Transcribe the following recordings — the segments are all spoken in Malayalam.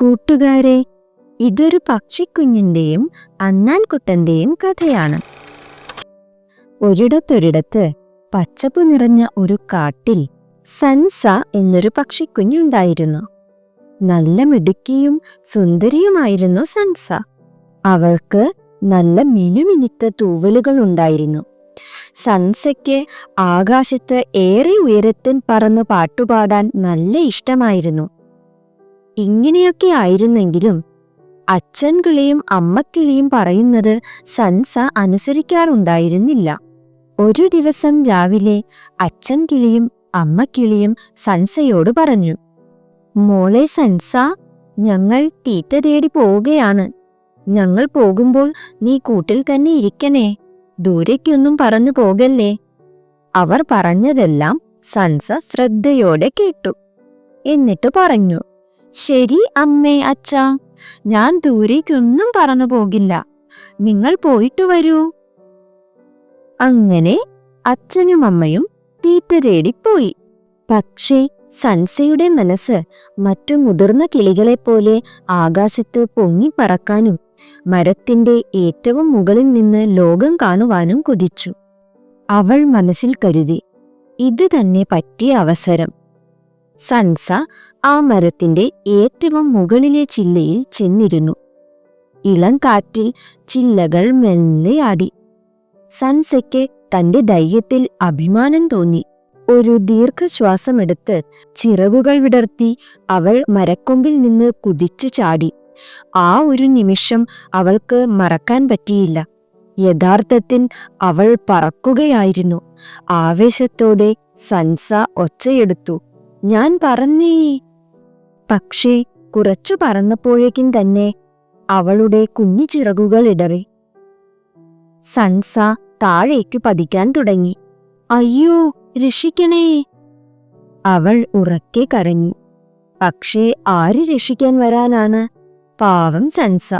കൂട്ടുകാരെ ഇതൊരു പക്ഷിക്കുഞ്ഞിന്റെയും അന്നാൻകുട്ടന്റെയും കഥയാണ്. ഒരിടത്തൊരിടത്ത് പച്ചപ്പ് നിറഞ്ഞ ഒരു കാട്ടിൽ സൻസ എന്നൊരു പക്ഷിക്കുഞ്ഞുണ്ടായിരുന്നു. നല്ല മിടുക്കിയും സുന്ദരിയുമായിരുന്നു സൻസ. അവൾക്ക് നല്ല മിനുമിനുത്ത തൂവലുകൾ ഉണ്ടായിരുന്നു സൻസയ്ക്ക് ആകാശത്ത് ഏറെ ഉയരത്തിൽ പറന്ന് പാട്ടുപാടാൻ നല്ല ഇഷ്ടമായിരുന്നു. ഇങ്ങനെയൊക്കെ ആയിരുന്നെങ്കിലും അച്ഛൻ കിളിയും അമ്മക്കിളിയും പറയുന്നത് സൻസ അനുസരിക്കാറുണ്ടായിരുന്നില്ല. ഒരു ദിവസം രാവിലെ അച്ഛൻ കിളിയും അമ്മ കിളിയും സൻസയോട് പറഞ്ഞു മോളെ സൻസ ഞങ്ങൾ തീറ്റ തേടി പോവുകയാണ്. ഞങ്ങൾ പോകുമ്പോൾ നീ കൂട്ടിൽ തന്നെ ഇരിക്കണേ ദൂരേക്കൊന്നും പറഞ്ഞു പോകല്ലേ അവർ പറഞ്ഞതെല്ലാം സൻസ ശ്രദ്ധയോടെ കേട്ടു. എന്നിട്ട് പറഞ്ഞു ശരി അമ്മേ അച്ഛ. ഞാൻ ദൂരേക്കൊന്നും പറഞ്ഞു പോകില്ല. നിങ്ങൾ പോയിട്ട് വരൂ. അങ്ങനെ അച്ഛനും അമ്മയും തീറ്റ തേടിപ്പോയി. പക്ഷേ സൻസയുടെ മനസ്സ് മറ്റു മുതിർന്ന കിളികളെപ്പോലെ ആകാശത്ത് പൊങ്ങിപ്പറക്കാനും മരത്തിന്റെ ഏറ്റവും മുകളിൽ നിന്ന് ലോകം കാണുവാനും കൊതിച്ചു. അവൾ മനസ്സിൽ കരുതി ഇത് തന്നെ പറ്റിയ അവസരം. സൻസ ആ മരത്തിന്റെ ഏറ്റവും മുകളിലെ ചില്ലയിൽ ചെന്നിരുന്നു. ഇളം കാറ്റിൽ ചില്ലകൾ മെല്ലെ ആടി. സൻസയ്ക്ക് തന്റെ ധൈര്യത്തിൽ അഭിമാനം തോന്നി. ഒരു ദീർഘശ്വാസമെടുത്ത് ചിറകുകൾ വിടർത്തി അവൾ മരക്കൊമ്പിൽ നിന്ന് കുതിച്ചു ചാടി. ആ ഒരു നിമിഷം അവൾക്ക് മറക്കാൻ പറ്റിയില്ല. യഥാർത്ഥത്തിൽ അവൾ പറക്കുകയായിരുന്നു. ആവേശത്തോടെ സൻസ ഒച്ചയെടുത്തു. ഞാൻ പറന്നേ പക്ഷേ കുറച്ചു പറന്നപ്പോഴേക്കും തന്നെ അവളുടെ കുഞ്ഞു ചിറകുകൾ ഇടറി. സൻസ താഴേക്കു പതിക്കാൻ തുടങ്ങി. അയ്യോ രക്ഷിക്കണേ. അവൾ ഉറക്കെ കരഞ്ഞു. പക്ഷേ ആര് രക്ഷിക്കാൻ വരാനാണ്? പാവം സൻസ.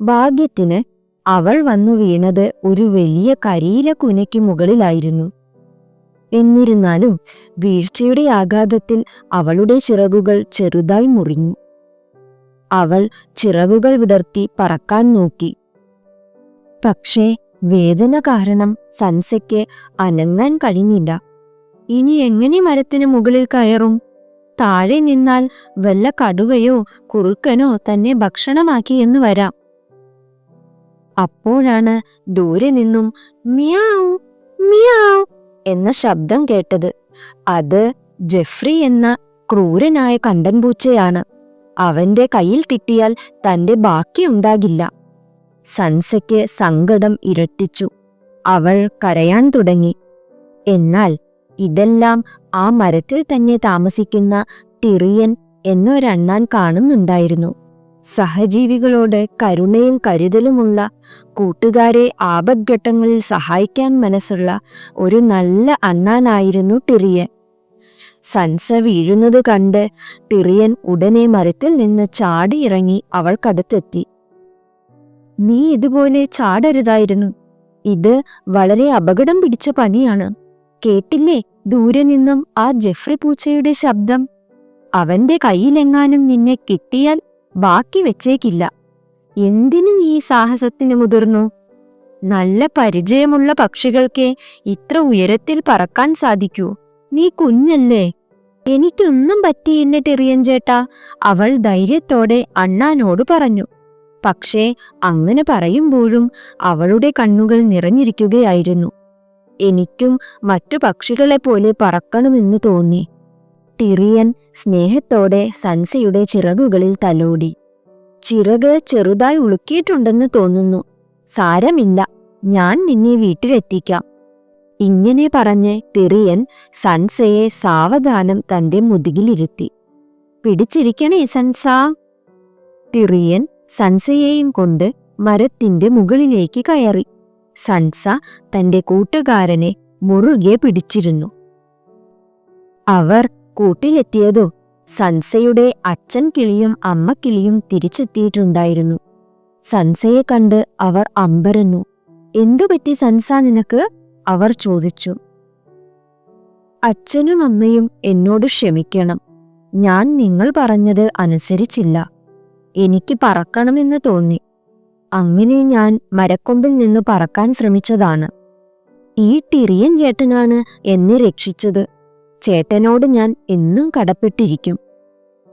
ഭാഗ്യത്തിന് അവൾ വന്നു വീണത് ഒരു വലിയ കരിയില കുനയ്ക്ക് മുകളിലായിരുന്നു. എന്നിരുന്നാലും വീഴ്ചയുടെ ആഘാതത്തിൽ അവളുടെ ചിറകുകൾ ചെറുതായി മുറിഞ്ഞു. അവൾ ചിറകുകൾ വിടർത്തി പറക്കാൻ നോക്കി. പക്ഷേ വേദന കാരണം സൻസയ്ക്ക് അനങ്ങാൻ കഴിഞ്ഞില്ല. ഇനി എങ്ങനെ മരത്തിന് മുകളിൽ കയറും? താഴെ നിന്നാൽ വല്ല കടുവയോ കുറുക്കനോ തന്നെ ഭക്ഷണമാക്കി എന്ന് വരാം. അപ്പോഴാണ് ദൂരെ നിന്നും മിയാവ് മിയാവ് എന്ന ശബ്ദം കേട്ടത്. അത് ജെഫ്രി എന്ന ക്രൂരനായ കണ്ടൻപൂച്ചയാണ്. അവന്റെ കയ്യിൽ കിട്ടിയാൽ തന്റെ ബാക്കിയുണ്ടാകില്ല സൻസയ്ക്ക് സങ്കടം ഇരട്ടിച്ചു. അവൾ കരയാൻ തുടങ്ങി. എന്നാൽ ഇതെല്ലാം ആ മരത്തിൽ തന്നെ താമസിക്കുന്ന ടിറിയൻ എന്നൊരണ്ണാൻ കാണുന്നുണ്ടായിരുന്നു. സഹജീവികളോട് കരുണയും കരുതലുമുള്ള കൂട്ടുകാരെ ആപദ്ഘട്ടങ്ങളിൽ സഹായിക്കാൻ മനസ്സുള്ള ഒരു നല്ല അണ്ണാനായിരുന്നു ടിറിയൻ. സൻസ വീഴുന്നത് കണ്ട് ടിറിയൻ ഉടനെ മരത്തിൽ നിന്ന് ചാടിയിറങ്ങി അവൾക്കടുത്തെത്തി. നീ ഇതുപോലെ ചാടരുതായിരുന്നു. ഇത് വളരെ അപകടം പിടിച്ച പണിയാണ്. കേട്ടില്ലേ ദൂരെ നിന്നും ആ ജെഫ്രി പൂച്ചയുടെ ശബ്ദം? അവന്റെ കയ്യിലെങ്ങാനും നിന്നെ കിട്ടിയാൽ ബാക്കി വെച്ചേക്കില്ല. എന്തിനു നീ സാഹസത്തിന് മുതിർന്നു? നല്ല പരിചയമുള്ള പക്ഷികൾക്കേ ഇത്ര ഉയരത്തിൽ പറക്കാൻ സാധിക്കൂ. നീ കുഞ്ഞല്ലേ? എനിക്കൊന്നും പറ്റിയില്ല ടെറിയൻ ചേട്ടാ അവൾ ധൈര്യത്തോടെ അണ്ണാനോട് പറഞ്ഞു. പക്ഷേ അങ്ങനെ പറയുമ്പോഴും അവളുടെ കണ്ണുകൾ നിറഞ്ഞിരിക്കുകയായിരുന്നു. എനിക്കും മറ്റു പക്ഷികളെപ്പോലെ പറക്കണമെന്ന് തോന്നി. ടിറിയൻ സ്നേഹത്തോടെ സൻസയുടെ ചിറകുകളിൽ തലോടി. ചിറക് ചെറുതായി ഉളുക്കിയിട്ടുണ്ടെന്ന് തോന്നുന്നു. സാരമില്ല ഞാൻ നിന്നെ വീട്ടിലെത്തിക്കാം. ഇങ്ങനെ പറഞ്ഞ് ടിറിയൻ സൻസയെ സാവധാനം തന്റെ മുതുകിലിരുത്തി. പിടിച്ചിരിക്കണേ സൻസ. ടിറിയൻ സൻസയെയും കൊണ്ട് മരത്തിന്റെ മുകളിലേക്ക് കയറി. സൻസ തന്റെ കൂട്ടുകാരനെ മുറുകെ പിടിച്ചിരുന്നു. അവർ കൂട്ടിലെത്തിയതോ സൻസയുടെ അച്ഛൻ കിളിയും അമ്മ കിളിയും തിരിച്ചെത്തിയിട്ടുണ്ടായിരുന്നു. സൻസയെ കണ്ട് അവർ അമ്പരന്നു. എന്തു പറ്റി സൻസ നിനക്ക്? അവർ ചോദിച്ചു. അച്ഛനും അമ്മയും എന്നോട് ക്ഷമിക്കണം. ഞാൻ നിങ്ങൾ പറഞ്ഞത് അനുസരിച്ചില്ല. എനിക്ക് പറക്കണമെന്ന് തോന്നി. അങ്ങനെ ഞാൻ മരക്കൊമ്പിൽ നിന്ന് പറക്കാൻ ശ്രമിച്ചതാണ്. ഈ ടിറിയൻ ചേട്ടനാണ് എന്നെ രക്ഷിച്ചത്. ചേട്ടനോട് ഞാൻ എന്നും കടപ്പെട്ടിരിക്കും.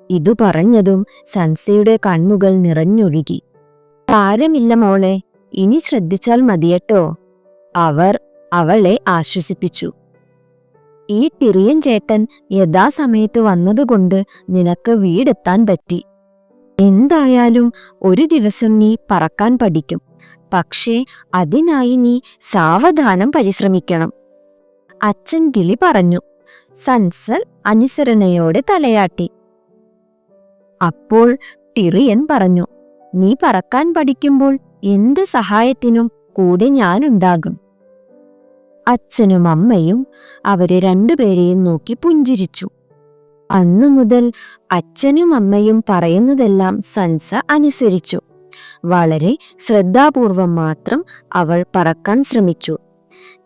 ഇതു പറഞ്ഞതും സൻസയുടെ കണ്ണുകൾ നിറഞ്ഞൊഴുകി. താരമില്ല മോളെ ഇനി ശ്രദ്ധിച്ചാൽ മതിയട്ടോ അവർ അവളെ ആശ്വസിപ്പിച്ചു. ഈ ടിറിയൻ ചേട്ടൻ യഥാസമയത്ത് വന്നതുകൊണ്ട് നിനക്ക് വീടെത്താൻ പറ്റി. എന്തായാലും ഒരു ദിവസം നീ പറക്കാൻ പഠിക്കും. പക്ഷേ അതിനായി നീ സാവധാനം പരിശ്രമിക്കണം അച്ഛൻ കിളി പറഞ്ഞു. സൻസർ അനുസരണയോടെ തലയാട്ടി. അപ്പോൾ ടിറിയൻ പറഞ്ഞു നീ പറക്കാൻ പഠിക്കുമ്പോൾ എന്ത് സഹായത്തിനും കൂടെ ഞാനുണ്ടാകും. അച്ഛനും അമ്മയും അവരെ രണ്ടുപേരെയും നോക്കി പുഞ്ചിരിച്ചു. അന്നു മുതൽ അച്ഛനും അമ്മയും പറയുന്നതെല്ലാം സൻസ അനുസരിച്ചു. വളരെ ശ്രദ്ധാപൂർവം മാത്രം അവൾ പറക്കാൻ ശ്രമിച്ചു.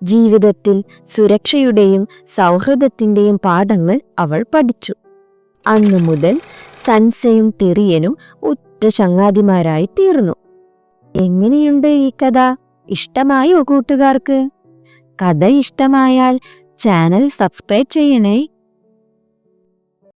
ജീവിതത്തിൽ സുരക്ഷയുടെയും സൗഹൃദത്തിന്റെയും പാഠങ്ങൾ അവൾ പഠിച്ചു. അന്നു മുതൽ സൻസയും ടെറിയനും ഉറ്റ ചങ്ങാതിമാരായി തീർന്നു. എങ്ങനെയുണ്ട് ഈ കഥ? ഇഷ്ടമായോ കൂട്ടുകാർക്ക്? കഥ ഇഷ്ടമായാൽ ചാനൽ സബ്സ്ക്രൈബ് ചെയ്യണേ.